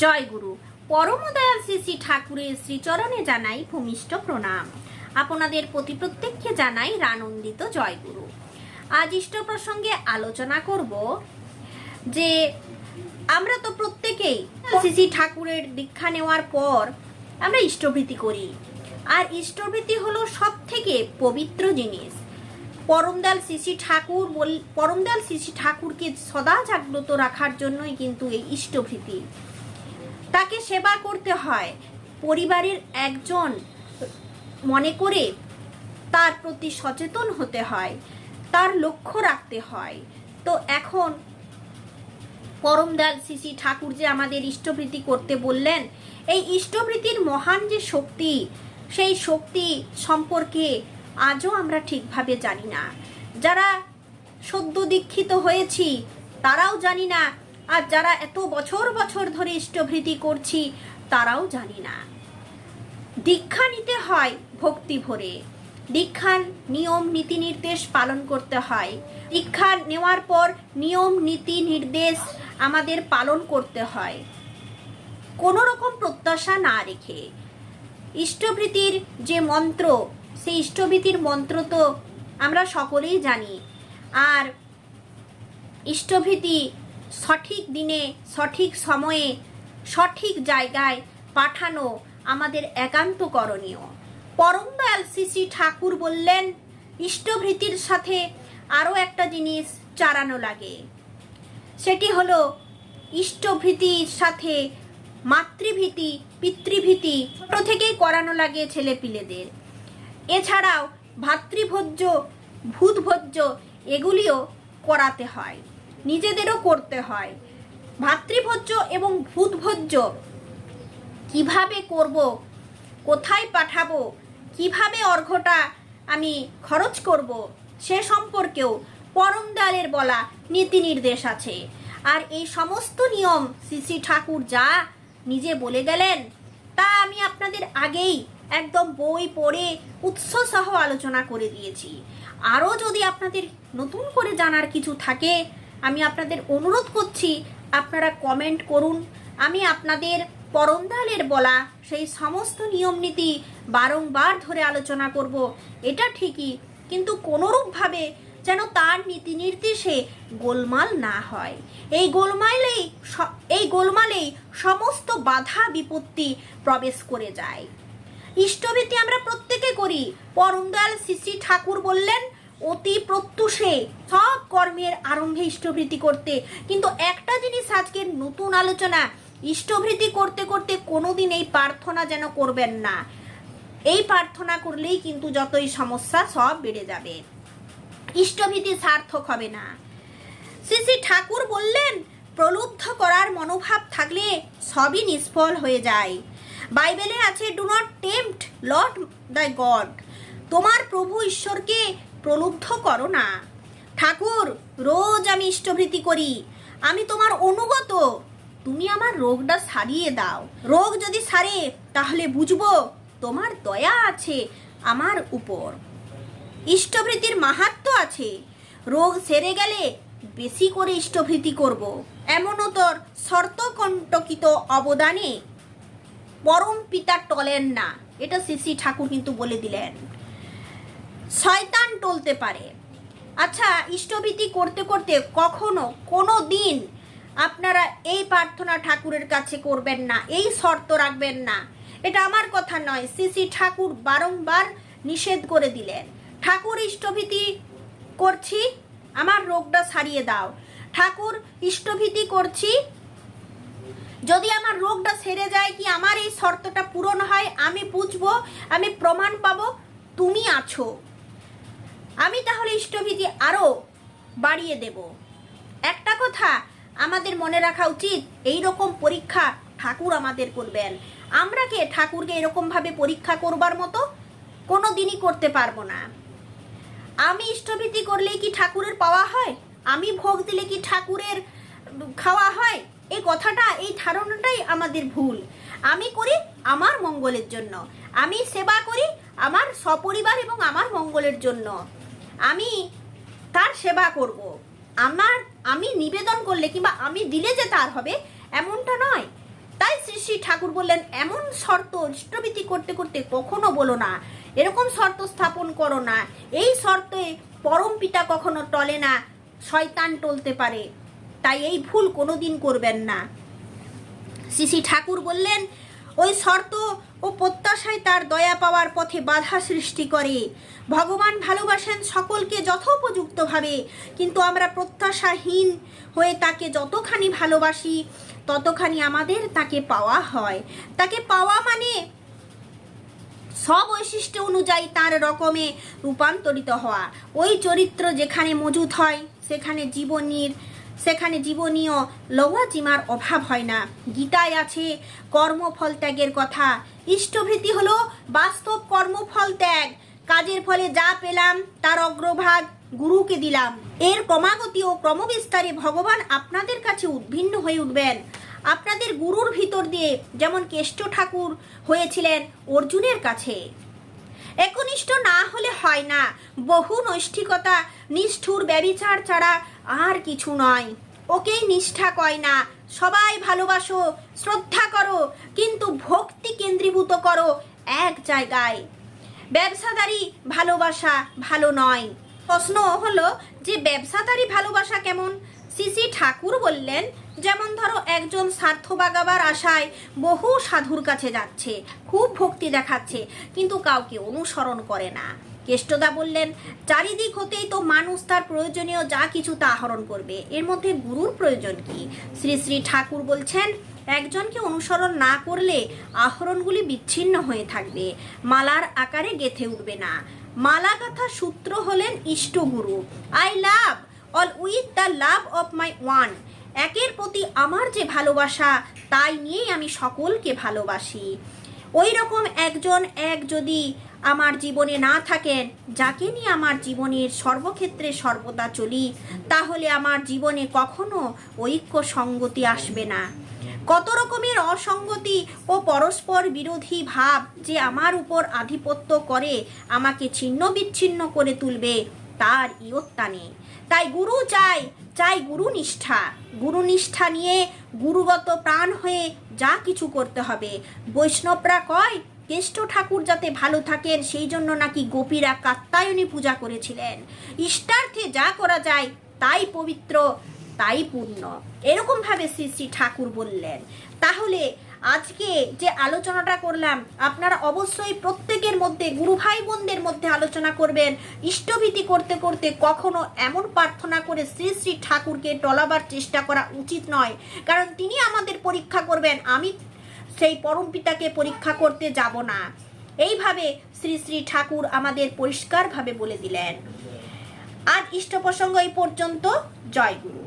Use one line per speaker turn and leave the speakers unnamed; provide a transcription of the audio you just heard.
জয় গুরু। পরমদয়াল শ্রী শ্রী ঠাকুরের শ্রীচরণে জানাই ভূমিষ্ঠ প্রণাম। আপনাদের প্রতি প্রত্যেককে জানাই রানন্দিত জয় গুরু। আজ ইষ্ট প্রসঙ্গে আলোচনা করব যে আমরা তো প্রত্যেকেই শ্রী ঠাকুরের দীক্ষা নেওয়ার পর আমরা ইষ্টভৃতি করি। আর ইষ্টভৃতি হলো সব থেকে পবিত্র জিনিস। পরমদাল শ্রী ঠাকুর বল পরমদাল শ্রী ঠাকুরকে সদা জাগ্রত রাখার জন্যই কিন্তু এই ইষ্টভৃতি। তাকে সেবা করতে হয়। পরিবারের একজন মনে করে তার প্রতি সচেতন হতে হয়, তার লক্ষ্য রাখতে হয়। তো এখন পরমদাল শ্রী ঠাকুর যে আমাদের ইষ্টভৃতি করতে বললেন, এই ইষ্টভৃতির মহান যে শক্তি, সেই শক্তি সম্পর্কে আজও আমরা ঠিকভাবে জানি না। যারা সদ্য দীক্ষিত হয়েছি, তারাও জানি না আর যারা এত বছর বছর ধরে ইষ্টভৃতি করছি, তারাও জানি না। দীক্ষা নিতে হয় ভক্তি ভরে। দীক্ষার নিয়ম, নীতি নির্দেশ পালন করতে হয়। দীক্ষা নেওয়ার পর নিয়ম, নীতি নির্দেশ আমাদের পালন করতে হয়। কোনো রকম প্রত্যাশা না রেখে। ইষ্টভৃতির যে মন্ত্র, সেই ইষ্টভৃতির মন্ত্র তো আমরা সকলেই জানি। আর ইষ্টভৃতি সঠিক দিনে, সঠিক সময়ে, সঠিক জায়গায় পাঠানো আমাদের একান্ত করণীয়। পরম শ্রী শ্রী ঠাকুর বললেন, ইষ্টভৃতির সাথে আরও একটা জিনিস চারানো লাগে। সেটি হলো ইষ্টভৃতির সাথে মাতৃভীতি, পিতৃভীতি ছোটো থেকেই করানো লাগে ছেলে পিলেদের এছাড়াও ভাতৃভোজ্য, ভূতভোজ্য, এগুলিও করাতে হয়। নিজেদেরও করতে হয়। ভাতৃভোজ্য এবং ভূতভোজ্য। কীভাবে করব? কোথায় পাঠাবো? কীভাবে অর্ঘটা আমি খরচ করব? সে সম্পর্কেও পরম দয়ালের বলা নীতি নির্দেশ আছে। আর এই সমস্ত নিয়ম শ্রী ঠাকুর যা নিজে বলে গেলেন, তা আমি আপনাদের আগেই একদম বই পড়ে উৎস সহ আলোচনা করে দিয়েছি। আরও যদি আপনাদের নতুন করে জানার কিছু থাকে আমি আপনাদের অনুরোধ করছি, আপনারা কমেন্ট করুন। আমি আপনাদের পরমদালের বলা সেই সমস্ত নিয়ম নীতি বারংবার ধরে আলোচনা করব। এটা ঠিকই, কিন্তু কোনোরূপভাবে যেন তার নীতি নির্দেশে গোলমাল না হয়। এই গোলমালেই এই গোলমালেই সমস্ত বাধা বিপত্তি প্রবেশ করে যায়। ইষ্টভীতি আমরা প্রত্যেকে করি। পরমদয়াল শ্রী ঠাকুর বললেন অতি প্রত্যুষে সব কর্মের আরম্ভে ইষ্টভৃতি করতে। কিন্তু একটা জিনিস আজকের নতুন আলোচনা, ইষ্টভৃতি করতে করতে কোনোদিন এই প্রার্থনা যেন করবেন না। এই প্রার্থনা করলেই কিন্তু যতই সমস্যা সব বেড়ে যাবে। ইষ্টভীতি সার্থক হবে না। শ্রী শ্রী ঠাকুর বললেন, প্রলুব্ধ করার মনোভাব থাকলে সবই নিষ্ফল হয়ে যায়। বাইবেলে আছে do not tempt lord the God তোমার প্রভু ঈশ্বরকে প্রলুব্ধ করো না। ঠাকুর, রোজ আমি ইষ্টভৃতি করি। আমি তোমার অনুগত। তুমি আমার রোগটা সারিয়ে দাও। রোগ যদি সারে, তাহলে বুঝব তোমার দয়া আছে আমার উপর। ইষ্টভৃতির মাহাত্ম আছে। রোগ সেরে গেলে বেশি করে ইষ্টভৃতি করব। এমনও তোর শর্তকণ্টকিত অবদানে পরম পিতা টলেন না। এটা শ্রী ঠাকুর কিন্তু বলে দিলেন। শয়তান টলতে পারে। আচ্ছা ইষ্টভীতি করতে করতে কখনো কোনো দিন আপনারা এই প্রার্থনা ঠাকুরের কাছে করবেন না, এই শর্ত রাখবেন না। এটা আমার কথা নয় শ্রী ঠাকুর বারংবার নিষেধ করে দিলেন। ঠাকুর, ইষ্টভীতি করছি, আমার রোগটা সারিয়ে দাও। ঠাকুর, ইষ্টভীতি করছি, যদি আমার রোগটা সেরে যায় কি আমার এই শর্তটা পূরণ হয়, আমি বুঝব, আমি প্রমাণ পাবো, তুমি আছো। আমি তাহলে ইষ্টভীতি আরও বাড়িয়ে দেব। একটা কথা আমাদের মনে রাখা উচিত এই রকম পরীক্ষা ঠাকুর আমাদের করবেন। আমরা কে ঠাকুরকে এরকমভাবে পরীক্ষা করবার মতো? কোনো দিনই করতে পারব না। আমি ইষ্টভীতি করলেই কি ঠাকুরের পাওয়া হয়? আমি ভোগ দিলে কি ঠাকুরের খাওয়া হয়? এই কথাটা, এই ধারণাটাই আমাদের ভুল। আমি করি আমার মঙ্গলের জন্য। আমি সেবা করি আমার সপরিবার এবং আমার মঙ্গলের জন্য। আমি তার সেবা করব। আমার, আমি নিবেদন করলে কিংবা আমি দিলে যে তার হবে, এমনটা নয়। তাই শ্রী শ্রী ঠাকুর বললেন, এমন শর্ত ইষ্টভীতি করতে করতে কখনো বলো না। এরকম শর্ত স্থাপন করো না। এই শর্তে পরম পিতা কখনো টলে না। শয়তান টলতে পারে। তাই এই ভুল কোনোদিন করবেন না। শ্রী শ্রী ঠাকুর বললেন ওই শর্ত ও প্রত্যাশায় তার দয়া পাওয়ার পথে বাধা সৃষ্টি করে। ভগবান ভালোবাসেন সকলকে যথোপযুক্তভাবে, কিন্তু আমরা প্রত্যাশাহীন হয়ে তাকে যতখানি ভালোবাসি, ততখানি আমাদের তাকে পাওয়া হয়। তাকে পাওয়া মানে সব বৈশিষ্ট্য অনুযায়ী তার রকমে রূপান্তরিত হওয়া। ওই চরিত্র যেখানে মজুদ হয়, সেখানে জীবনীর সেখানে জীবনীয় লৌহাজিমার অভাব হয় না। গীতায় আছে, কর্মফল ত্যাগের কথা। ইষ্টভৃতি হলো বাস্তব কর্মফল ত্যাগ। কাজের ফলে যা পেলাম, তার অগ্রভাগ গুরুকে দিলাম। এর ক্রমাগতি ও ক্রমবিস্তারে ভগবান আপনাদের কাছে উদ্ভিন্ন হয়ে উঠবেন। আপনাদের গুরুর ভিতর দিয়ে যেমন কেষ্ট ঠাকুর হয়েছিলেন অর্জুনের কাছে। একনিষ্ঠ না হলে হয় না। বহু নৈষ্ঠিকতা, নিষ্ঠুর ব্যবিচার ছাড়া আর কিছু নয়। ওকেই নিষ্ঠা কয় না। সবাই ভালোবাসো, শ্রদ্ধা করো, কিন্তু ভক্তি কেন্দ্রীভূত করো এক জায়গায়। ব্যবসাদারি ভালোবাসা ভালো নয়। প্রশ্ন হলো, যে ব্যবসাদারি ভালোবাসা কেমন? সিসি ঠাকুর বললেন, যেমন ধরো একজন স্বার্থ বাগাবার আশায় বহু সাধুর কাছে যাচ্ছে, খুব ভক্তি দেখাচ্ছে, কিন্তু কাউকে অনুসরণ করে না। কেষ্টদা বললেন, চারিদিক হতেই তো মানুষ তার প্রয়োজনীয় যা কিছু তা আহরণ করবে। এর মধ্যে গুরুর প্রয়োজন কি? শ্রী শ্রী ঠাকুর বলছেন, একজনকে অনুসরণ না করলে আহরণগুলি বিচ্ছিন্ন হয়ে থাকবে। মালার আকারে গেথে উঠবে না। মালা কথা সূত্র হলেন ইষ্টগুরু। I love, all with the love of my one. একের প্রতি আমার যে ভালোবাসা, তাই নিয়েই আমি সকলকে ভালোবাসি। ওই রকম একজন এক যদি আমার জীবনে না থাকেন, যাকে নিয়ে আমার জীবনের সর্বক্ষেত্রে সর্বদা চলি, তাহলে আমার জীবনে কখনো ঐক্য সঙ্গতি আসবে না। কত রকমের অসঙ্গতি ও পরস্পর বিরোধী ভাব যে আমার উপর আধিপত্য করে আমাকে ছিন্ন বিচ্ছিন্ন করে তুলবে, তার ইয়ত্তা নেই। তাই গুরু চাই চাই গুরু নিষ্ঠা। গুরু নিষ্ঠা নিয়ে গুরুগত প্রাণ হয়ে যা কিছু করতে হবে। বৈষ্ণবরা কয় কেষ্ট ঠাকুর যাতে ভালো থাকেন, সেই জন্য নাকি গোপীরা কাত্তায়নী পূজা করেছিলেন। ইষ্টার্থে যা করা যায় তাই পবিত্র, তাই পূর্ণ। এরকমভাবে শ্রী শ্রী ঠাকুর বললেন। তাহলে আজকে যে আলোচনাটা করলাম, আপনারা অবশ্যই প্রত্যেকের মধ্যে, গুরু ভাই বোনদের মধ্যে আলোচনা করবেন। ইষ্টভীতি করতে করতে কখনো এমন প্রার্থনা করে শ্রী শ্রী ঠাকুরকে টলাবার চেষ্টা করা উচিত নয়। কারণ তিনি আমাদের পরীক্ষা করবেন, আমি সেই পরম পিতাকে পরীক্ষা করতে যাব না। এইভাবে শ্রী শ্রী ঠাকুর আমাদের পরিষ্কারভাবে বলে দিলেন। আজ ইষ্ট প্রসঙ্গ এই পর্যন্ত। জয় গুরু।